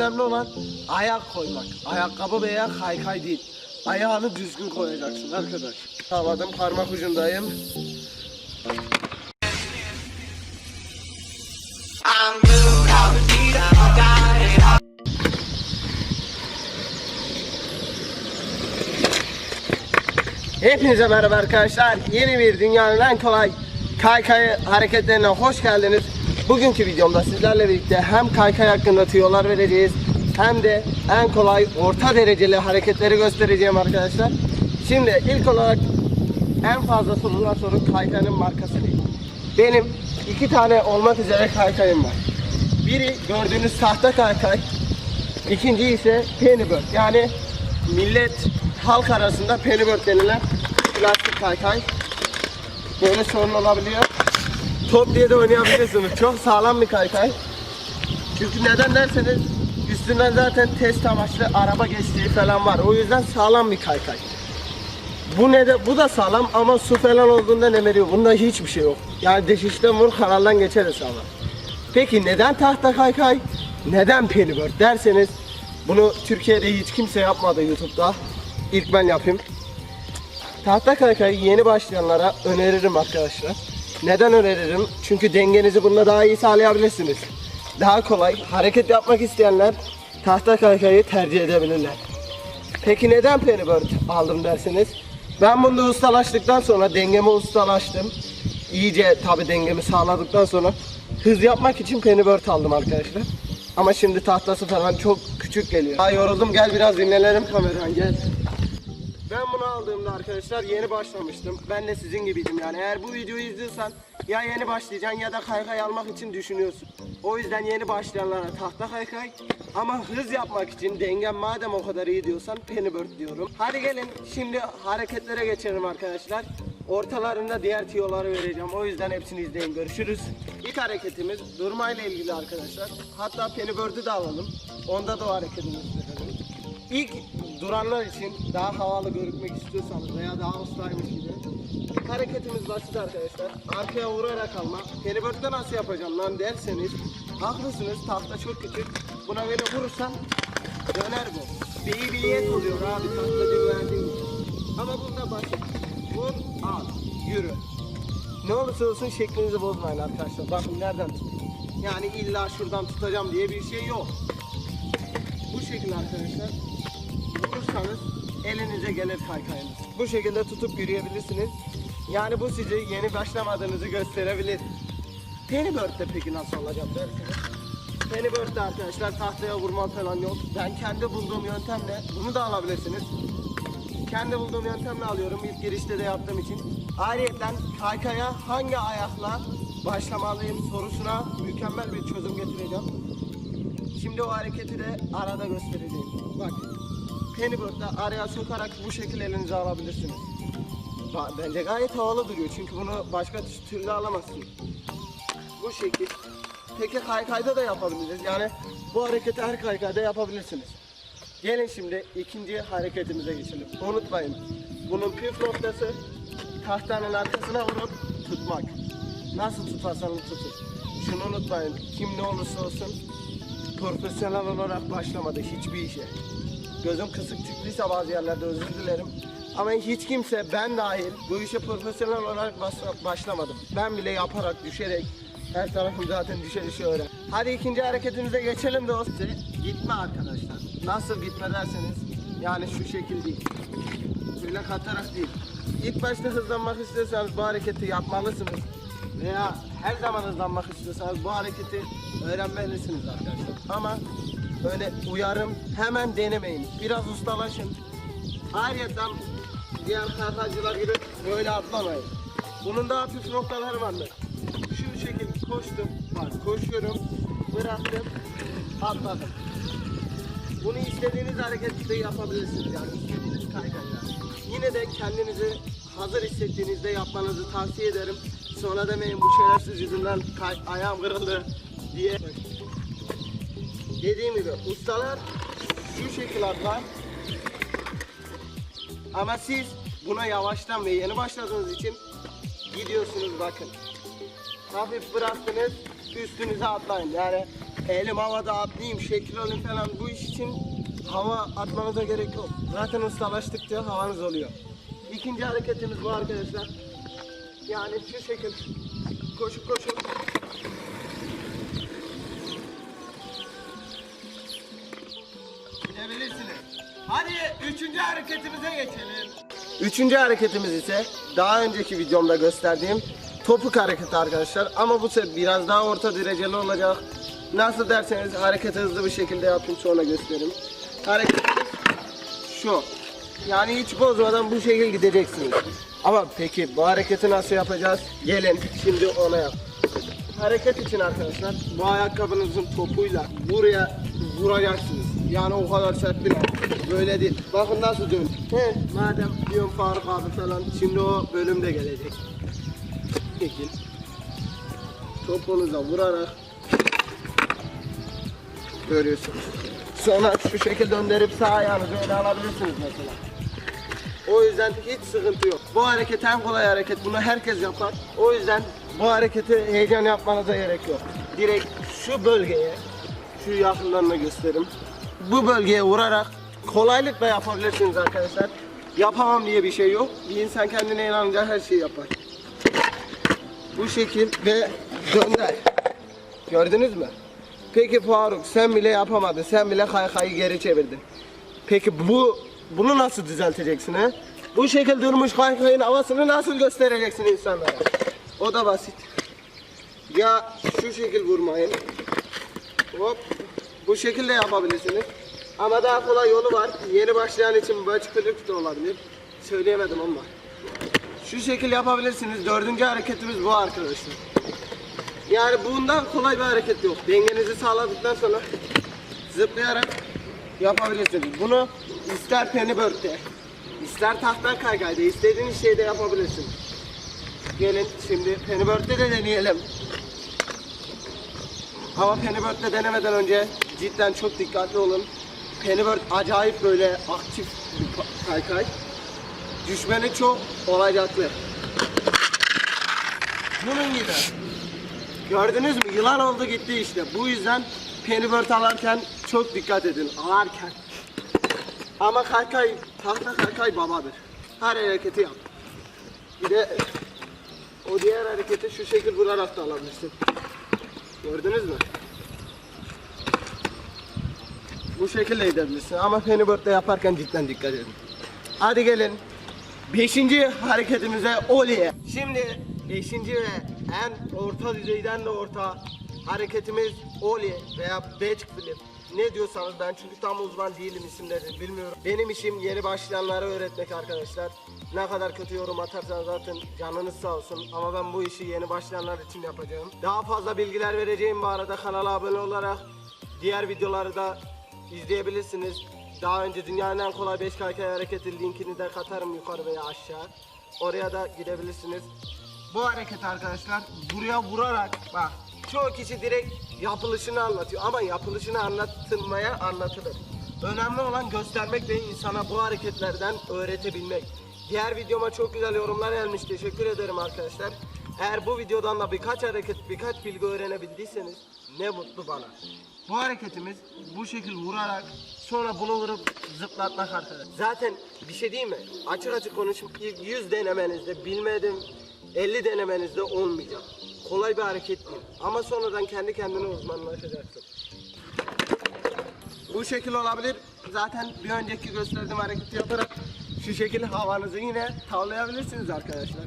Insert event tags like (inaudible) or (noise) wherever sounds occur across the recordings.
önemli olan ayak koymak. Ayakkabı veya kaykay değil. Ayağını düzgün koyacaksın arkadaş. Sağladım parmak ucundayım. Hepinize merhaba arkadaşlar. Yeni bir dünyanın en kolay kaykay hareketlerine hoş geldiniz. Bugünkü videomda sizlerle birlikte hem kaykay hakkında tüyolar vereceğiz hem de en kolay orta dereceli hareketleri göstereceğim arkadaşlar. Şimdi ilk olarak en fazla sorulan soru kaykayın markası değil. Benim iki tane olmak üzere kaykayım var. Biri gördüğünüz tahta kaykay, İkinci ise Pennybird yani millet halk arasında Pennybird denilen plastik kaykay. Böyle sorun olabiliyor. Top diye de oynayabilirsiniz. Çok sağlam bir kaykay. Çünkü neden derseniz üstünden zaten test amaçlı araba geçtiği falan var. O yüzden sağlam bir kaykay. Bu ne de bu da sağlam ama su falan olduğunda ne veriyor? Bunda hiçbir şey yok. Yani deşişten vur kanaldan geçer hesabı. Peki neden tahta kaykay? Neden Pennybird derseniz bunu Türkiye'de hiç kimse yapmadı YouTube'da. İlk ben yapayım. Tahta kaykayı yeni başlayanlara öneririm arkadaşlar. Neden öneririm? Çünkü dengenizi bununla daha iyi sağlayabilirsiniz. Daha kolay hareket yapmak isteyenler tahta kaykayı tercih edebilirler. Peki neden Pennybird aldım derseniz? Ben bunda ustalaştıktan sonra dengemi ustalaştım. İyice tabi dengemi sağladıktan sonra hız yapmak için Pennybird aldım arkadaşlar. Ama şimdi tahtası falan çok küçük geliyor. Ay yoruldum gel biraz dinlenelim kameran gel. Ben bunu aldığımda arkadaşlar yeni başlamıştım. Ben de sizin gibiydim yani. Eğer bu videoyu izliyorsan ya yeni başlayacaksın ya da kaykay almak için düşünüyorsun. O yüzden yeni başlayanlara tahta kaykay ama hız yapmak için dengen madem o kadar iyi diyorsan Pennybird diyorum. Hadi gelin şimdi hareketlere geçelim arkadaşlar. Ortalarında diğer tiyoları vereceğim. O yüzden hepsini izleyin. Görüşürüz. İlk hareketimiz durmayla ilgili arkadaşlar. Hatta Pennybird'ü de alalım. Onda da o hareketimizi verelim. İlk duranlar için daha havalı görünmek istiyorsanız veya daha ustaymış gibi hareketimiz basit arkadaşlar. Arkaya vurarak alma. Pennybird'de nasıl yapacağım lan derseniz haklısınız. Tahta çok küçük. Buna böyle vurursan döner bu. Bir biliyet oluyor abi tahta verdiğim gibi. Ama bunda basit. Vur, al, yürü. Ne olursa olsun şeklinizi bozmayın arkadaşlar. Bakın nereden tutayım. Yani illa şuradan tutacağım diye bir şey yok. Bu şekilde arkadaşlar vurursanız elinize gelir kaykayınız. Bu şekilde tutup yürüyebilirsiniz. Yani bu sizi yeni başlamadığınızı gösterebilir. Pennybird'de peki nasıl olacak dersiniz? Pennybird'de arkadaşlar tahtaya vurma falan yok. Ben kendi bulduğum yöntemle bunu da alabilirsiniz. Kendi bulduğum yöntemle alıyorum. İlk girişte de yaptığım için. Ayrıca kaykaya hangi ayakla başlamalıyım sorusuna mükemmel bir çözüm getireceğim. Şimdi o hareketi de arada göstereceğim. Bak. Pennybird'de araya sokarak bu şekilde elinize alabilirsiniz. Bence gayet havalı duruyor çünkü bunu başka türlü alamazsın. Bu şekil. Peki kaykayda da yapabiliriz. Yani bu hareketi her kaykayda yapabilirsiniz. Gelin şimdi ikinci hareketimize geçelim. Unutmayın. Bunun püf noktası tahtanın arkasına vurup tutmak. Nasıl tutarsanız tutun. Şunu unutmayın. Kim ne olursa olsun profesyonel olarak başlamadı hiçbir işe. Gözüm kısık çıktıysa bazı yerlerde özür dilerim. Ama hiç kimse ben dahil bu işe profesyonel olarak başlamadım. Ben bile yaparak, düşerek her tarafım zaten düşe düşe öğren. Hadi ikinci hareketimize geçelim size gitme arkadaşlar. Nasıl gitme derseniz yani şu şekil değil. Böyle katarak değil. İlk başta hızlanmak istiyorsanız bu hareketi yapmalısınız. Veya her zaman hızlanmak istiyorsanız bu hareketi öğrenmelisiniz arkadaşlar. Ama öyle uyarım hemen denemeyin. Biraz ustalaşın. Ayrıca diğer kartacılar gibi böyle atlamayın. Bunun daha püf noktaları vardır. Şu şekilde koştum. Bak koşuyorum. Bıraktım. Atladım. Bunu istediğiniz harekette yapabilirsiniz yani istediğiniz kaygayla. Yine de kendinizi hazır hissettiğinizde yapmanızı tavsiye ederim. Sonra demeyin bu şerefsiz yüzünden ayağım kırıldı diye. Dediğim gibi ustalar şu şekil atlar. Ama siz buna yavaştan ve yeni başladığınız için gidiyorsunuz bakın. Hafif bıraktınız üstünüze atlayın. Yani elim havada atlayayım, şekil olayım falan bu iş için hava atmanıza gerek yok. Zaten ustalaştıkça havanız oluyor. İkinci hareketimiz bu arkadaşlar. Yani şu şekil koşup koşup üçüncü hareketimize geçelim. Üçüncü hareketimiz ise daha önceki videomda gösterdiğim topuk hareketi arkadaşlar. Ama bu sefer biraz daha orta dereceli olacak. Nasıl derseniz hareketi hızlı bir şekilde yapayım sonra göstereyim. Hareket şu. Yani hiç bozmadan bu şekilde gideceksiniz. Ama peki bu hareketi nasıl yapacağız? Gelin şimdi ona yap. Hareket için arkadaşlar bu ayakkabınızın topuyla buraya vuracaksınız. Yani o kadar sert bir Böyle değil. Bakın nasıl dön. He, madem diyorum Faruk abi falan şimdi o bölümde gelecek. Peki. Topunuza vurarak görüyorsunuz. Sonra şu şekilde döndürüp sağ ayağınızı öne alabilirsiniz mesela. O yüzden hiç sıkıntı yok. Bu hareket en kolay hareket. Bunu herkes yapar. O yüzden bu hareketi heyecan yapmanıza gerek yok. Direkt şu bölgeye, şu yakınlarına göstereyim. Bu bölgeye vurarak kolaylıkla yapabilirsiniz arkadaşlar. Yapamam diye bir şey yok. Bir insan kendine inanınca her şeyi yapar. Bu şekil ve dönder. Gördünüz mü? Peki Faruk sen bile yapamadın. Sen bile kaykayı geri çevirdin. Peki bu bunu nasıl düzelteceksin he? Bu şekilde durmuş kaykayın havasını nasıl göstereceksin insanlara? O da basit. Ya şu şekil vurmayın. Hop. Bu şekilde yapabilirsiniz. Ama daha kolay yolu var. Yeni başlayan için bu açıklık da olabilir. Söyleyemedim ama. Şu şekil yapabilirsiniz. Dördüncü hareketimiz bu arkadaşlar. Yani bundan kolay bir hareket yok. Dengenizi sağladıktan sonra zıplayarak yapabilirsiniz. Bunu ister pennybird'de, ister tahta kaykayda, istediğiniz şeyde yapabilirsiniz. Gelin şimdi pennybird'de de deneyelim. Ama pennybird'de denemeden önce cidden çok dikkatli olun. Pennybird acayip böyle aktif bir kaykay. Düşmeni çok olacaklı. Bunun gibi. Gördünüz mü? Yılan oldu gitti işte. Bu yüzden pennybirt alarken çok dikkat edin. Alarken. Ama kaykay, tahta kaykay babadır. Her hareketi yap. Bir de o diğer hareketi şu şekil vurarak da alabilirsin. Gördünüz mü? Bu şekilde gidebilirsin ama pennybird'de yaparken cidden dikkat edin. Hadi gelin. Beşinci hareketimize oleye. Şimdi beşinci ve en orta düzeyden de orta hareketimiz ollie veya backflip. Ne diyorsanız ben çünkü tam uzman değilim isimlerini bilmiyorum. Benim işim yeni başlayanlara öğretmek arkadaşlar. Ne kadar kötü yorum atarsanız zaten canınız sağ olsun. Ama ben bu işi yeni başlayanlar için yapacağım. Daha fazla bilgiler vereceğim bu arada kanala abone olarak. Diğer videoları da izleyebilirsiniz. Daha önce dünyanın en kolay 5 kaykay hareketi linkini de katarım yukarı veya aşağı. Oraya da gidebilirsiniz. Bu hareket arkadaşlar buraya vurarak bak çoğu kişi direkt yapılışını anlatıyor ama yapılışını anlatılmaya anlatılır. Önemli olan göstermek ve insana bu hareketlerden öğretebilmek. Diğer videoma çok güzel yorumlar gelmiş. Teşekkür ederim arkadaşlar. Eğer bu videodan da birkaç hareket, birkaç bilgi öğrenebildiyseniz ne mutlu bana. Bu hareketimiz bu şekil vurarak sonra bunu vurup zıplatmak arkadaşlar. Zaten bir şey değil mi? Açık açık konuşup ilk 100 denemenizde bilmedim 50 denemenizde olmayacak. Kolay bir hareket değil. Ama sonradan kendi kendine uzmanlaşacaksın. Bu şekil olabilir. Zaten bir önceki gösterdiğim hareketi yaparak şu şekilde havanızı yine tavlayabilirsiniz arkadaşlar.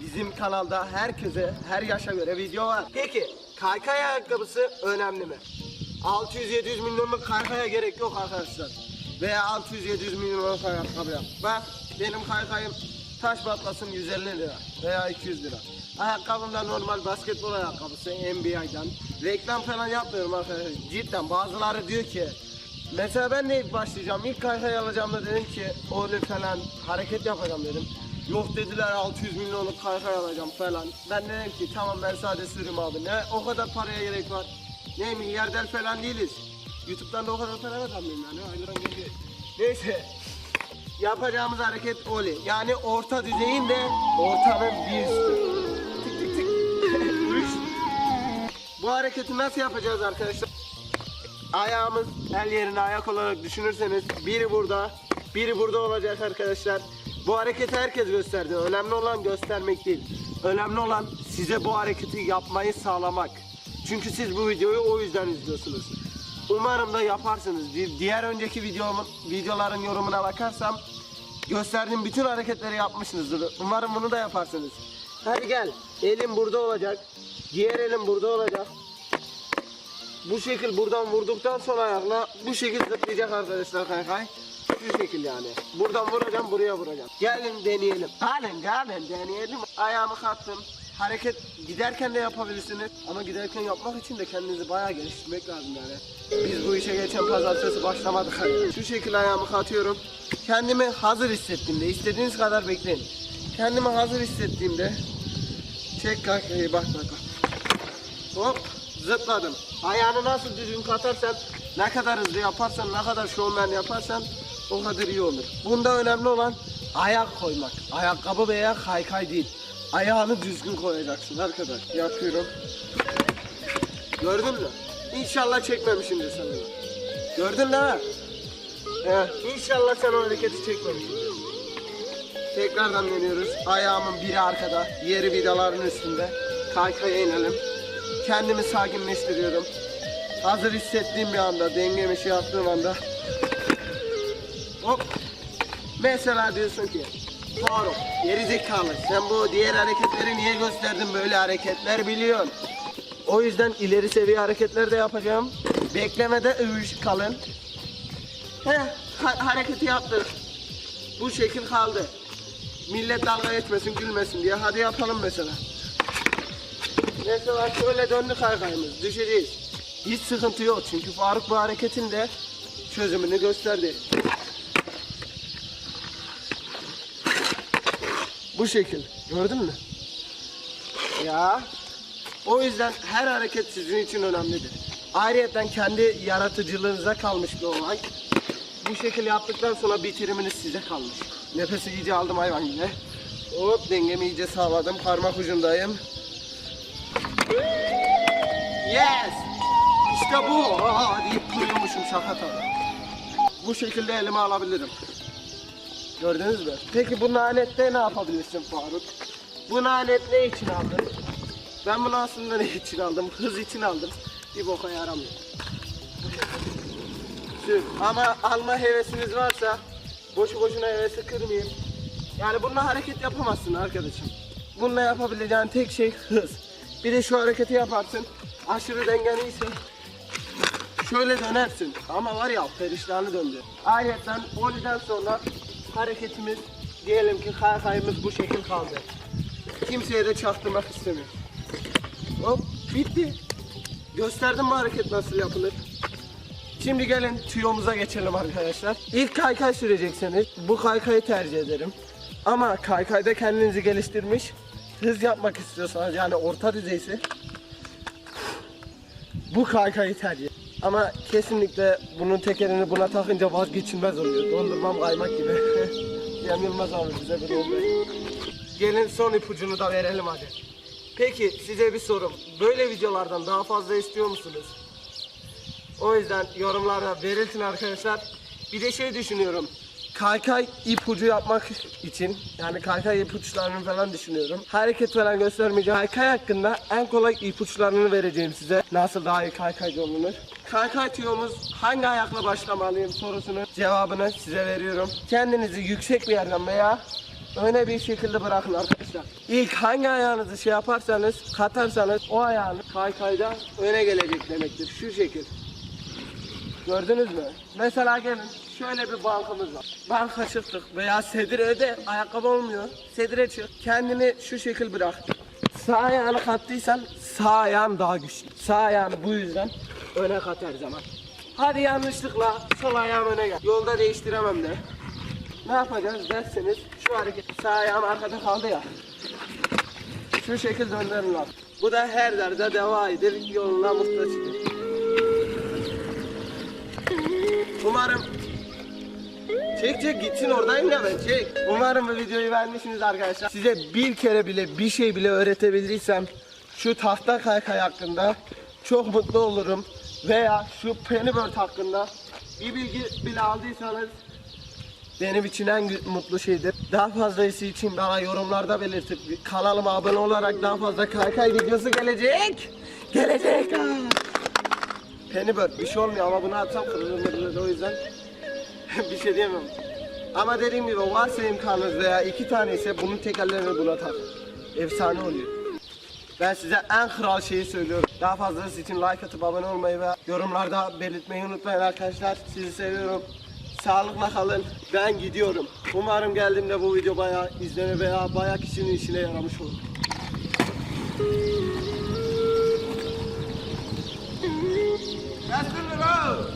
Bizim kanalda herkese, her yaşa göre video var. Peki, kaykay ayakkabısı önemli mi? 600-700 milyonluk kaykaya gerek yok arkadaşlar. Veya 600-700 milyonluk ayakkabı yap. Bak, benim kaykayım taş batlasın 150 lira veya 200 lira. Ayakkabım da normal basketbol ayakkabısı NBA'dan. Reklam falan yapmıyorum arkadaşlar. Cidden bazıları diyor ki Mesela ben de başlayacağım. İlk kaykay alacağım da dedim ki öyle falan hareket yapacağım dedim. Yok dediler 600 milyonluk kaykay alacağım falan. Ben dedim ki tamam ben sadece sürüm abi. Ne o kadar paraya gerek var. Ne milyarder falan değiliz. Youtube'dan da o kadar para kazanmıyorum yani. Aylıran geliyor. Neyse. Yapacağımız hareket oli. Yani orta düzeyin de ortanın bir üstü. Tık tık tık. (laughs) Bu hareketi nasıl yapacağız arkadaşlar? Ayağımız el yerine ayak olarak düşünürseniz biri burada, biri burada olacak arkadaşlar. Bu hareketi herkes gösterdi. Önemli olan göstermek değil. Önemli olan size bu hareketi yapmayı sağlamak. Çünkü siz bu videoyu o yüzden izliyorsunuz. Umarım da yaparsınız. Di- Diğer önceki videomun, videoların yorumuna bakarsam gösterdiğim bütün hareketleri yapmışsınızdır. Umarım bunu da yaparsınız. Hadi gel. Elim burada olacak. Diğer elim burada olacak. Bu şekil buradan vurduktan sonra ayakla bu şekil zıplayacak arkadaşlar kaykay. Şu şekil yani. Buradan vuracağım buraya vuracağım. Gelin deneyelim. Gelin gelin deneyelim. Ayağımı kattım. Hareket giderken de yapabilirsiniz. Ama giderken yapmak için de kendinizi bayağı geliştirmek lazım yani. Biz bu işe geçen pazartesi başlamadık. Şu şekil ayağımı katıyorum. Kendimi hazır hissettiğimde istediğiniz kadar bekleyin. Kendimi hazır hissettiğimde çek kaykayı bak bak bak. Hop zıpladım. Ayağını nasıl düzgün katarsan, ne kadar hızlı yaparsan, ne kadar şovmen yaparsan o kadar iyi olur. Bunda önemli olan ayak koymak. Ayakkabı veya kaykay değil. Ayağını düzgün koyacaksın arkadaş. Yapıyorum. Gördün mü? İnşallah çekmemişimdir sana. Gördün değil mi? He, inşallah sen o hareketi çekmemişsindir. Tekrardan dönüyoruz. Ayağımın biri arkada, diğeri vidaların üstünde. Kaykaya inelim. Kendimi sakinleştiriyorum. Hazır hissettiğim bir anda, dengemi şey yaptığım anda. Hop. Mesela diyorsun ki, Faruk, geri zekalı. Sen bu diğer hareketleri niye gösterdin böyle hareketler biliyorsun. O yüzden ileri seviye hareketler de yapacağım. Beklemede övüş kalın. Heh, ha- hareketi yaptık. Bu şekil kaldı. Millet dalga geçmesin, gülmesin diye. Hadi yapalım mesela. Mesela şöyle döndü kaykayımız. Düşeceğiz. Hiç sıkıntı yok çünkü Faruk bu hareketin de çözümünü gösterdi. Bu şekil. Gördün mü? Ya. O yüzden her hareket sizin için önemlidir. Ayrıca kendi yaratıcılığınıza kalmış bir olay. Bu şekil yaptıktan sonra bitiriminiz size kalmış. Nefesi iyice aldım hayvan gibi. Hop dengemi iyice sağladım. Parmak ucundayım. Yes! İşte bu. Aa, deyip duruyormuşum şaka tabii. Bu şekilde elime alabilirim. Gördünüz mü? Peki bu lanette ne yapabilirsin Faruk? Bu lanet ne için aldın? Ben bunu aslında ne için aldım? Hız için aldım. Bir boka yaramıyor. Tüh. Ama alma hevesiniz varsa boşu boşuna hevesi kırmayayım. Yani bununla hareket yapamazsın arkadaşım. Bununla yapabileceğin tek şey hız. Bir de şu hareketi yaparsın. Aşırı dengen iyiyse şöyle dönersin. Ama var ya perişanı döndü. Ayrıca voliden sonra hareketimiz diyelim ki kaykayımız bu şekil kaldı. Kimseye de çaktırmak istemiyorum. Hop bitti. Gösterdim mi hareket nasıl yapılır? Şimdi gelin tüyomuza geçelim arkadaşlar. İlk kaykay sürecekseniz bu kaykayı tercih ederim. Ama kaykayda kendinizi geliştirmiş, hız yapmak istiyorsanız yani orta düzeysi bu kaykayı tercih. Ama kesinlikle bunun tekerini buna takınca vazgeçilmez oluyor. Dondurmam kaymak gibi. (laughs) Cem abi bize bir oldu. Gelin son ipucunu da verelim hadi. Peki size bir sorum. Böyle videolardan daha fazla istiyor musunuz? O yüzden yorumlarda belirtin arkadaşlar. Bir de şey düşünüyorum. Kaykay ipucu yapmak için yani kaykay ipuçlarını falan düşünüyorum. Hareket falan göstermeyeceğim. Kaykay hakkında en kolay ipuçlarını vereceğim size. Nasıl daha iyi kaykaycı olunur. Kaykay tüyomuz hangi ayakla başlamalıyım sorusunun cevabını size veriyorum. Kendinizi yüksek bir yerden veya öne bir şekilde bırakın arkadaşlar. İlk hangi ayağınızı şey yaparsanız, katarsanız o ayağın kaykayda öne gelecek demektir. Şu şekil. Gördünüz mü? Mesela gelin şöyle bir bankımız var. Banka çıktık veya sedirede ayakkabı olmuyor. Sedire çık. Kendini şu şekil bırak. Sağ ayağını kattıysan sağ ayağın daha güçlü. Sağ ayağını bu yüzden öne kat her zaman. Hadi yanlışlıkla sol ayağım öne gel. Yolda değiştiremem de. Ne yapacağız derseniz şu hareket sağ ayağım arkada kaldı ya. Şu şekil döndürün lan. Bu da her derde deva edir. Yoluna muhtaçtır. Umarım Çek çek gitsin oradayım ya ben çek. Umarım bu videoyu beğenmişsiniz arkadaşlar. Size bir kere bile bir şey bile öğretebildiysem şu tahta kaykay hakkında çok mutlu olurum. Veya şu Pennyworth hakkında bir bilgi bile aldıysanız benim için en mutlu şeydir. Daha fazlası için bana yorumlarda belirtip kanalıma abone olarak daha fazla kaykay videosu gelecek. Gelecek. Pennyworth bir şey olmuyor ama bunu atsam kırılır o yüzden (laughs) bir şey diyemem. Ama dediğim gibi varsa imkanınız veya iki tane ise bunun tekerlerini buna tak. Efsane oluyor. Ben size en kral şeyi söylüyorum. Daha fazlası için like atıp abone olmayı ve yorumlarda belirtmeyi unutmayın arkadaşlar. Sizi seviyorum. Sağlıkla kalın. Ben gidiyorum. Umarım geldiğimde bu video bayağı izlenir veya bayağı kişinin işine yaramış olur. That's the road.